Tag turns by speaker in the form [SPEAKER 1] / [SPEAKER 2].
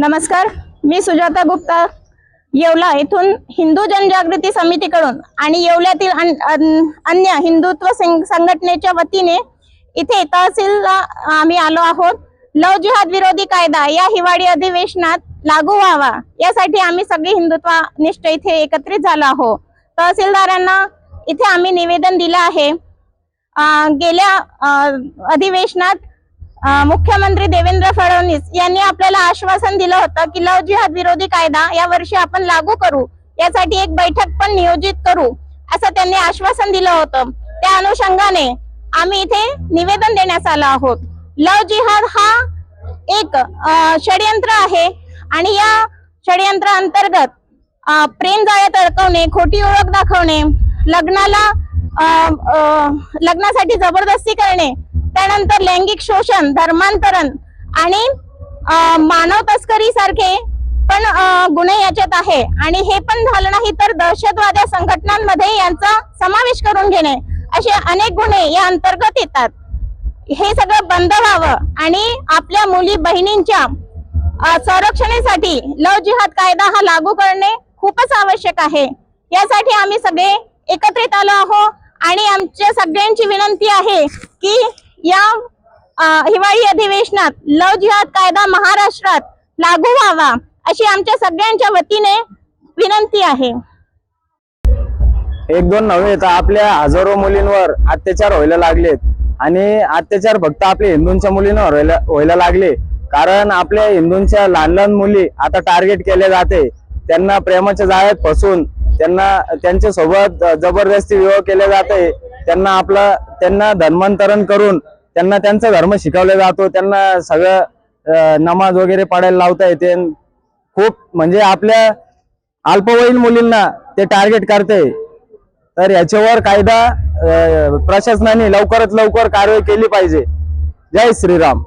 [SPEAKER 1] नमस्कार मी सुजाता गुप्ता. येवला येथून हिंदू जनजागृती समितीकडून आणि येवल्यातील अन- अन- अन्य हिंदुत्व संघटनेच्या वतीने इथे तहसीलला आम्ही आलो आहोत. लव जिहाद विरोधी कायदा या हिवाळी अधिवेशनात लागू व्हावा यासाठी आम्ही सगळे हिंदुत्व निष्ठ इथे एकत्रित झालो आहोत. तहसीलदारांना इथे आम्ही निवेदन दिलं आहे. गेल्या अधिवेशनात मुख्यमंत्री देवेंद्र फडणवीस यांनी आपल्याला आश्वासन दिलं होतं की लव जिहाद विरोधी कायदा या वर्षी आपण लागू करू. यासाठी एक बैठक पण नियोजित करू असं त्यांनी आश्वासन दिलं होतं. त्या अनुषंगाने आम्ही इथे निवेदन देण्यास आलो आहोत. लव जिहाद हा एक षडयंत्र आहे आणि या षडयंत्र अंतर्गत प्रेम जाळ्यात अडकवणे खोटी ओळख दाखवणे लग्नाला लग्नासाठी जबरदस्ती करणे त्यानंतर लैंगिक शोषण धर्मांतरण आणि मानव तस्करी सारखे पण गुन्हे याच्यात आहे. आणि हे पण झालं नाही तर दहशतवाद्या संघटनांमध्ये यांचा समावेश करून घेणे असे अनेक गुन्हे या अंतर्गत येतात. हे सगळं बंद व्हावं आणि आपल्या मुली बहिणींच्या संरक्षणेसाठी संरक्षणासाठी लव जिहाद कायदा हा लागू करणे खूपच आवश्यक आहे. यासाठी आम्ही सगळे एकत्रित आलो आहोत आणि आमच्या सगळ्यांची विनंती आहे की या हिवाळी अधिवेशनात लव जिहाद कायदा महाराष्ट्रात लागू व्हावा अशी आमच्या सगळ्यांच्या वतीने विनंती आहे.
[SPEAKER 2] एक दोन नव्हे तर आपल्या हजारो मुलींवर अत्याचार व्हायला लागलेत आणि अत्याचार फक्त आपल्या हिंदूंच्या मुलींवर व्हायला व्हायला लागले. कारण आपल्या हिंदूंच्या लहान लहान मुली आता टार्गेट केले जाते. त्यांना प्रेमाच्या जाळ्यात फसून त्यांना त्यांच्यासोबत जबरदस्ती विवाह केले जाते. त्यांना आपला त्यांना धर्मांतरण करून त्यांना त्यांचा धर्म शिकवला जातो त्यांना सगळं नमाज वगैरे पडायला लावता येते. खूप म्हणजे आपल्या अल्पवयीन मुलींना ते टार्गेट करते. तर याच्यावर कायदा प्रशासनाने लवकरात लवकर कारवाई केली पाहिजे. जय श्रीराम.